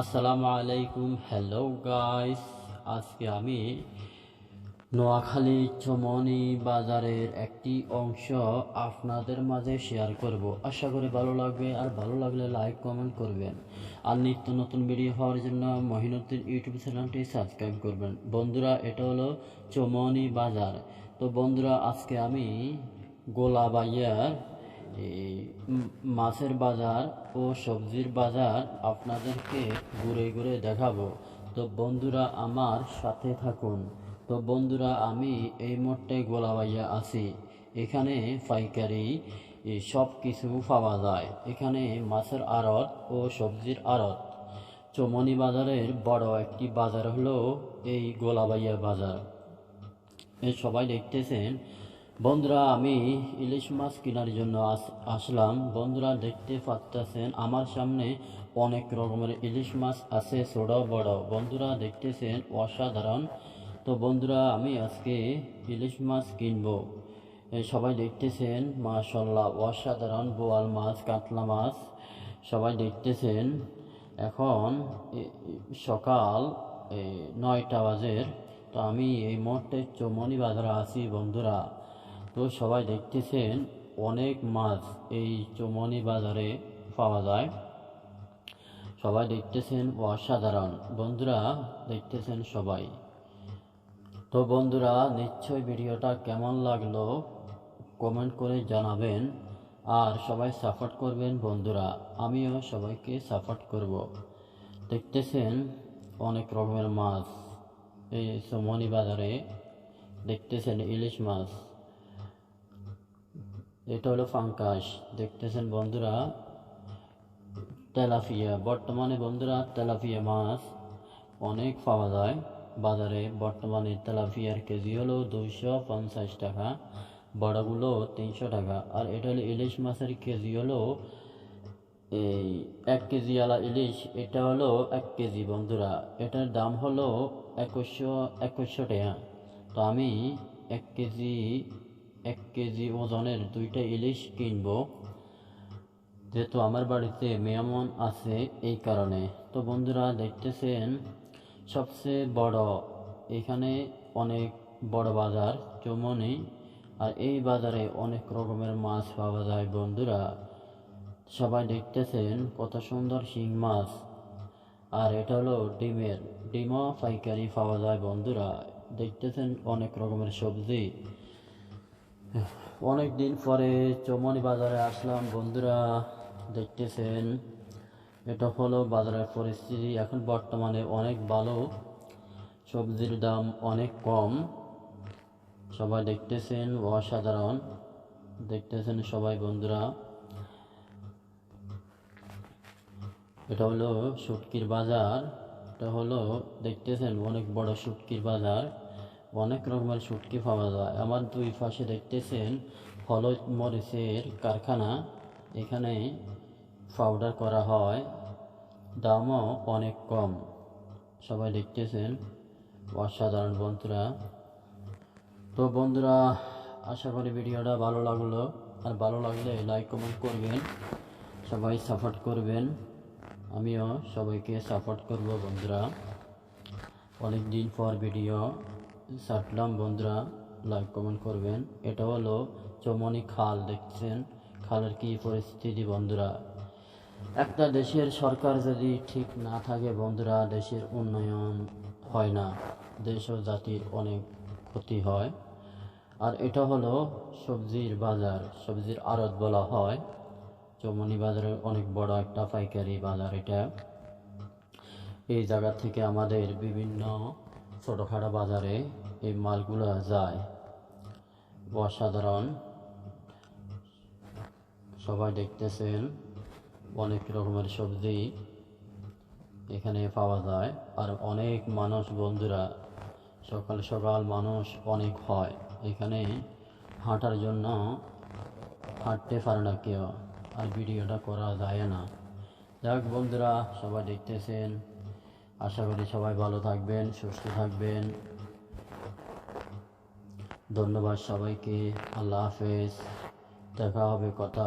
আসসালামু আলাইকুম। Hello guys আজকে আমি নোয়াখালী চমনি বাজারের একটি অংশ আপনাদের মাঝে শেয়ার করব। আশা করি ভালো লাগবে, আর ভালো লাগলে লাইক কমেন্ট করবেন। আর নিত্য নতুন ভিডিও হওয়ার জন্য মহিনুদ্দিন ইউটিউব চ্যানেলটি সাবস্ক্রাইব করবেন। বন্ধুরা, এটা হলো চমনি বাজার। তো বন্ধুরা, আজকে আমি গোলাবাইয়ার এই মাছের বাজার ও সবজির বাজার আপনাদেরকে ঘুরে ঘুরে দেখাবো। তো বন্ধুরা, আমার সাথে থাকুন। তো বন্ধুরা, আমি এই মুহূর্তে গোলাবাইয়া আছি। এখানে পাইকারি সব কিছু পাওয়া যায়। এখানে মাছের আড়ত ও সবজির আড়ত। চমনি বাজারের বড় একটি বাজার হলো এই গোলাবাইয়া বাজার। সবাই দেখতেছেন বন্ধুরা, আমি ইলিশ মাছ কেনার জন্য আস- আসলাম। বন্ধুরা, দেখতে পাচ্ছেন আমার সামনে অনেক রকমের ইলিশ মাছ আছে, ছোট, বড়। বন্ধুরা, দেখতেছেন, অসাধারণ। তো বন্ধুরা, আমি আজকে ইলিশ মাছ কিনবো। সবাই দেখতেছেন মাশাল্লাহ অসাধারণ বোয়াল মাছ, কাতলা মাছ। সবাই দেখতেছেন, এখন সকাল নয়টা বাজের তো আমি এই মুহূর্তে চৌমনি বাজারে আছি, বন্ধুরা। তো সবাই দেখতেছেন অনেক মাছ এই চৌমনি বাজারে পাওয়া যায়। সবাই দেখতেছেন অসাধারণ। বন্ধুরা, দেখতেছেন সবাই। তো বন্ধুরা নিশ্চয় ভিডিওটা কেমন লাগল কমেন্ট করে জানাবেন আর সবাই সাপোর্ট করবেন বন্ধুরা। আমিও সবাইকে সাপোর্ট করব। দেখতেছেন অনেক রকমের মাছ এই সমনি বাজারে। দেখতেছেন ইলিশ মাছ। এটা হলো ফাঙ্কাস দেখতেছেন বন্ধুরা তেলাপিয়া বর্তমানে বন্ধুরা তেলাপিয়া মাছ অনেক পাওয়া যায়। বাজারে বর্তমানে তেলাপিয়ার কেজি হলো দুইশো পঞ্চাশ টাকা, বড়গুলো তিনশো টাকা। আর এটা হলো ইলিশ মাছের কেজি হলো, এই এক কেজি আলা ইলিশ, এটা হলো এক কেজি বন্ধুরা। এটার দাম হলো একুশশো একুশশো টাকা। তো আমি এক কেজি এক কেজি ওজনের দুইটা ইলিশ কিনবো। যেহেতু আমার বাড়িতে মেহমান আছে এই কারণে। তো বন্ধুরা, দেখতেছেন, সবচেয়ে বড় এখানে অনেক বড় বাজার চৌমনি আর এই বাজারে অনেক রকমের মাছ পাওয়া যায় বন্ধুরা। সবাই দেখতেছেন কত সুন্দর শিং মাছ। আর এটা হলো ডিমের, ডিমও পাইকারি পাওয়া যায় বন্ধুরা। দেখতেছেন অনেক রকমের সবজি। অনেক দিন পরে চৌমনি বাজারে আসলাম, বন্ধুরা দেখতেছেন, এটা হলো বাজারের পরিস্থিতি। এখন বর্তমানে অনেক ভালো, সবজির দাম অনেক কম। সবাই দেখতেছেন, অসাধারণ। দেখতেছেন সবাই, বন্ধুরা। এটা হলো শুটকির বাজার, এটা হলো, দেখতেছেন, অনেক বড় শুটকির বাজার। অনেক রকমের শুটকি পাওয়া যায়। আমার দুই পাশে দেখতেছেন হলুদ মরিচের কারখানা। এখানে পাউডার করা হয়। দামও অনেক কম। সবাই দেখতেছেন। অসাধারণ বন্ধুরা। তো বন্ধুরা, আশা করি ভিডিওটা ভালো লাগল। আর ভালো লাগলে লাইক কমেন্ট করবেন। সবাই সাপোর্ট করবেন। আমিও সবাইকে সাপোর্ট করব বন্ধুরা। অনেক দিন পর ভিডিও ছাড়লাম বন্ধুরা লাইক কমেন্ট করবেন। এটা হলো চমনি খাল, দেখছেন? খালের কি পরিস্থিতি, বন্ধুরা? একটা দেশের সরকার যদি ঠিক না থাকে, বন্ধুরা, দেশের উন্নয়ন হয় না। দেশ ও জাতির অনেক ক্ষতি হয়। আর এটা হলো সবজির বাজার। সবজির আড়ত বলা হয়। চৌমনি বাজারের অনেক বড় একটা পাইকারি বাজার এটা। এই জায়গা থেকে আমাদের বিভিন্ন ছোটোখাটো বাজারে এই মালগুলো যায়। অসাধারণ। সবাই দেখতেছেন, অনেক রকমের সবজি এখানে পাওয়া যায়। আর অনেক মানুষ, বন্ধুরা, সকাল সকাল মানুষ অনেক হয়। এখানে হাঁটার জন্য হাঁটতে পারে না কেউ, আর ভিডিওটা করা যায় না। যাক বন্ধুরা, সবাই দেখতেছেন। আশা করি সবাই ভালো থাকবেন সুস্থ থাকবেন। ধন্যবাদ সবাইকে আল্লাহ হাফেজ। দেখা হবে কথা